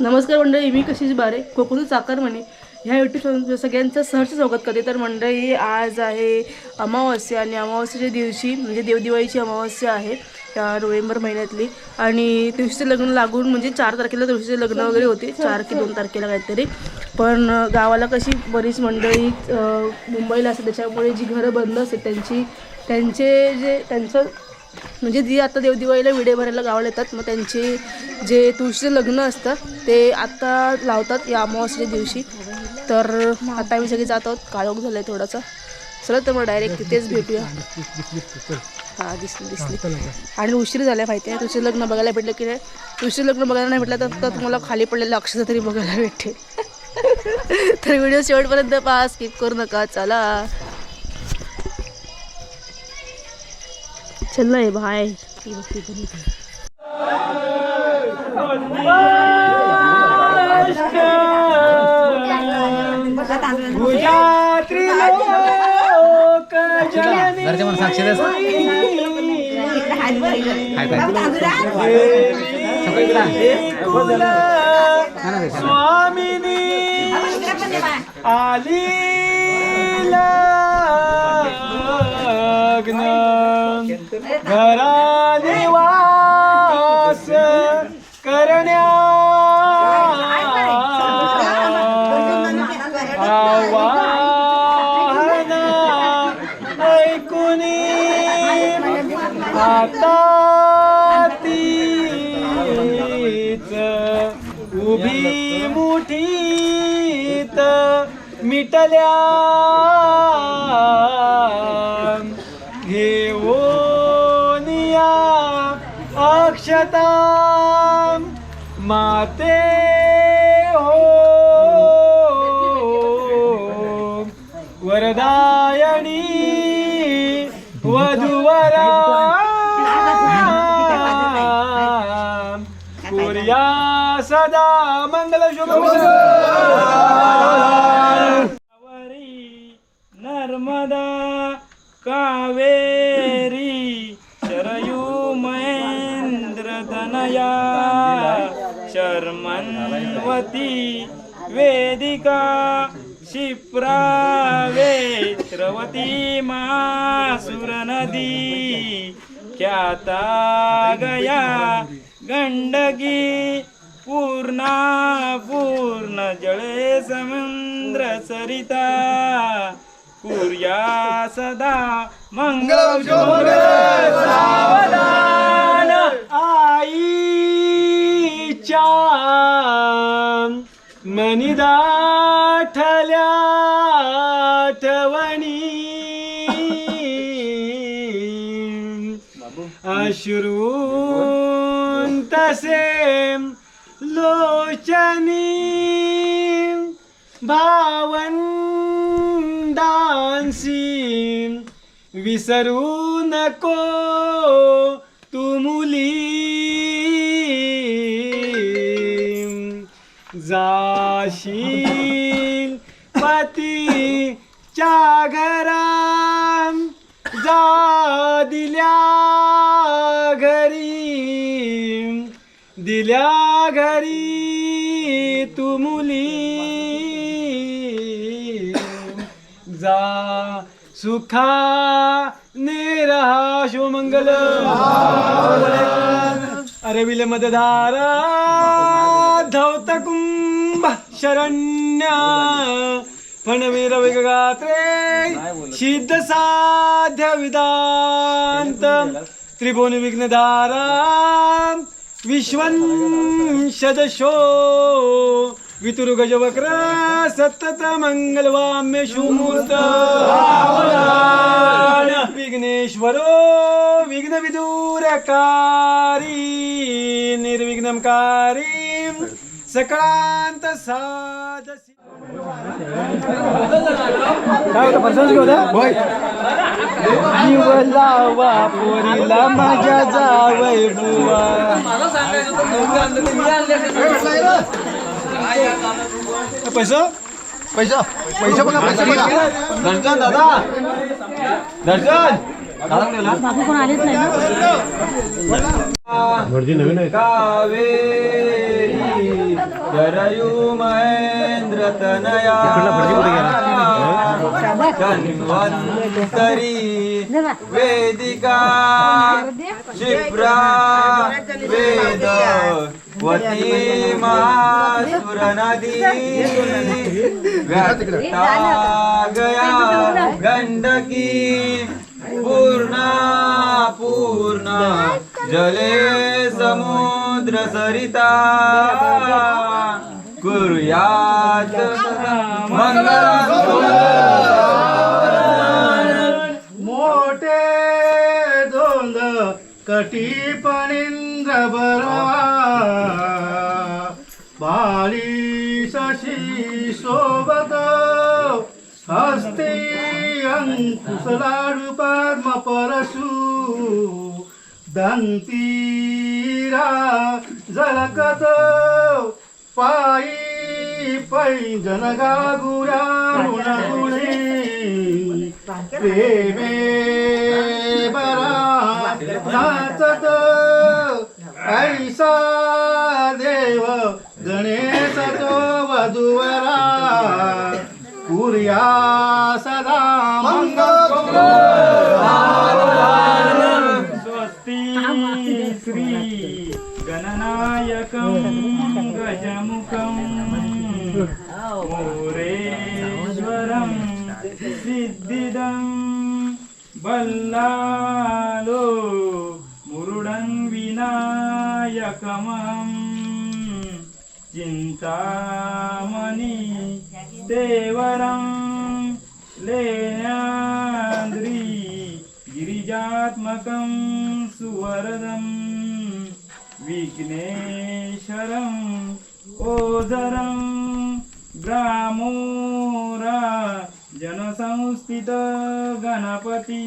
नमस्कार मंडळी मी कशीच बारे कोकणी चाकर म्हणे. ह्या यूट्यूब चॅनल सगळ्यांचं सहर्ष स्वागत करते. तर मंडळी आज आहे अमावस्या आणि अमावस्याच्या दिवशी म्हणजे देवदिवाळीची अमावस्या आहे त्या नोव्हेंबर महिन्यातली. आणि तुळशीचं लग्न लागून म्हणजे चार तारखेला तुळशीचे लग्न वगैरे होते. चार की दोन तारखेला काहीतरी. पण गावाला कशी बरीच मंडळी मुंबईला असते त्याच्यामुळे जी घरं बंद असते त्यांची त्यांचे जे त्यांचं म्हणजे जी आता देवदिवाळीला विडे भरायला गावाला येतात मग त्यांचे जे तुळशीचे लग्न असतं ते आत्ता लावतात या अमावास्याच्या दिवशी. तर आता आम्ही सगळे जात आहोत. काळोख झालं आहे थोडासा. चला तर मग डायरेक्ट तिथेच भेटूया. हां दिसली दिसली. आणि उशीर झाल्या माहिती आहे. तुळशी लग्न बघायला भेटलं की नाही? तुळशी लग्न बघायला नाही भेटलं तर तर तुम्हाला खाली पडलेलं अक्षरं तरी बघायला भेटेल. तर व्हिडिओ शेवटपर्यंत पहा स्किप करू नका. चला. चल भाई बाय घरचे मला साक्षी देस काय स्वामिनी आली लग्न. घरा निवास करण्या. आवाहन ऐकुनी आता तीच उभी मुठीत मिटल्या. घेऊनिया अक्षता माते हो। वरदायणी वधुवरा। कुर्या सदा मंगल। शुभ नर्मदा कावेरी शरयू महेंद्र तनया शर्मन्वती वेदिका स्रवती मासुर नदी ख्याता गया गंडगी पूर्णा पूर्ण जळे समुद्र सरिता कुर्या सदा मंगल सावधान। आईच्या मनिदाठल्या ठवणी अश्रून तसे लोचनी. भावंडांसी विसरू नको तू मुली. जाशील. पतीच्या घरा जा दिल्या घरी. दिल्या घरी तू मुली. जा सुखा रहा शिवमंगल अरे विले मदधारा धौत कुंभ. शरण्य। फणवीर वेगगात्रे सिद्ध साध्य विदांत त्रिभुवन विघ्नधारा विश्वंशदशो वितुर गजवक्र सतत मंगलवाम्य शुमूर्त विघ्नेश्वरो विघ्न विदूरकारी निर्विघ्नकारी सकळांत साधसी काय लावा पोरीला माझ्या जावय बुवा. पैसा? पैसा. पैसा बघा पैसा बघा. दर्शन दादा. दर्शन. बाबू कोण आलेच नाही ना? कावेरी जरयू महेंद्र तनया धन्वंतरी वेदिका क्षिप्रा वेद वती महासुर नदी गया गंडकी पूर्णा पूर्णा जले समुद्र सरिता। कुर्यात मंगल मोठे धोंद कटी पणींद्र बरवा। बाळी शशी सोबत हस्ते अंकुशलाडू पद्म परशु। दंतीरा झलकत पायी पैंजन गागुरा गुणे प्रेमे बरा नाचत. ऐसा देव गणेश तो वधुवरा. पुर्या गजमुखं मोरेश्वरं सिद्धिदं। बल्लालो मुरुडं विनायकमहं। चिन्तामणि देवरं लेण्याद्री गिरिजात्मकं सुवरदं। विघ्नेश्वरं ओदरं ग्रामोरा जनसंस्थित गणपती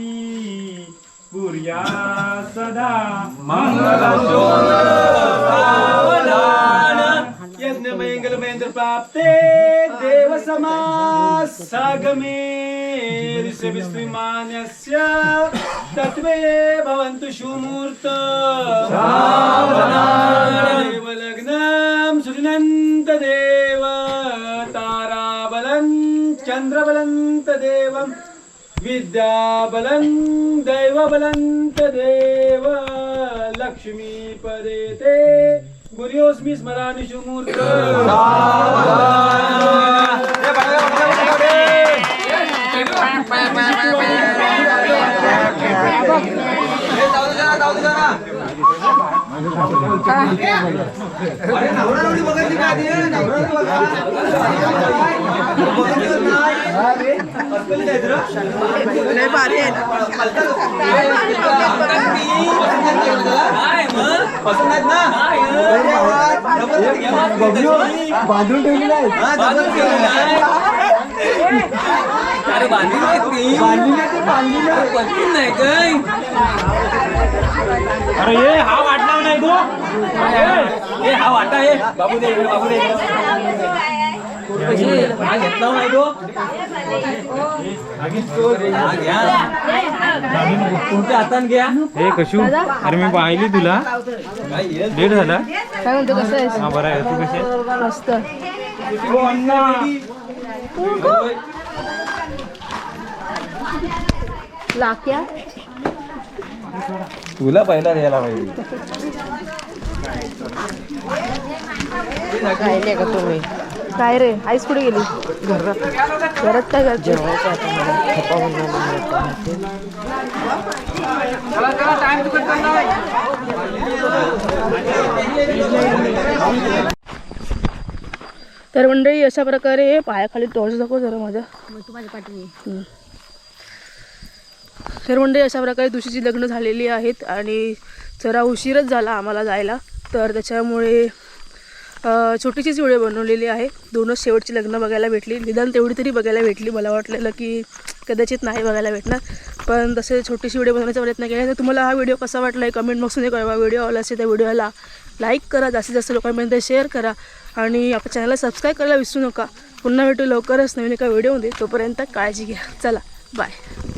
कुर्या सदा यज्ञ मंगल महेंद्र प्राप्ते देव समास सागमे ऋषभिस्त्रिमान्यस्य तत्वे भवन्तु सुमूर्त विद्याबलं देव लक्ष्मी लक्ष्मीपदे ते गुर्योस्मि स्मरामि सुमूर्त बांधून ठेवलेला आहे अरे ये हा वाटला नाही तू. ए हा वाटा ये. बाबू दे बाबू दे तुमच्या हातान घ्या हे कशू अरे मी पाहिली तुला लेट झाला काय म्हणतो कसं आहे हा बरं आहे तू कशी मस्त. लाक्या तुला पहिला द्यायला पाहिजे तुम्ही काय रे? आईस कुठे गेली? घरात. घरात काय करते? तर मंडळी अशा प्रकारे पायाखाली टॉर्च दाखव जरा माझ्या तर मंडळी अशा प्रकारे दुशीची लग्न झालेली आहेत आणि जरा उशीरच झाला आम्हाला जायला. तर त्याच्यामुळे छोटीशीच व्हिडिओ बनवलेली आहे. दोनच शेवटची लग्न बघायला भेटली. निदान तेवढी तरी बघायला भेटली. मला वाटलेलं की कदाचित नाही बघायला भेटणार. पण तसे छोटीशी व्हिडिओ बनवण्याचा प्रयत्न केला. तर तुम्हाला हा व्हिडिओ कसा वाटला आहे कमेंट बॉक्समध्ये कळवा. व्हिडिओ आवडला असेल त्या व्हिडिओला लाईक करा. जास्तीत जास्त लोकांपर्यंत शेअर करा. आणि आपल्या चॅनलला सबस्क्राईब करायला विसरू नका. पुन्हा भेटू लवकरच नवीन एका व्हिडिओमध्ये. तोपर्यंत काळजी घ्या. चला बाय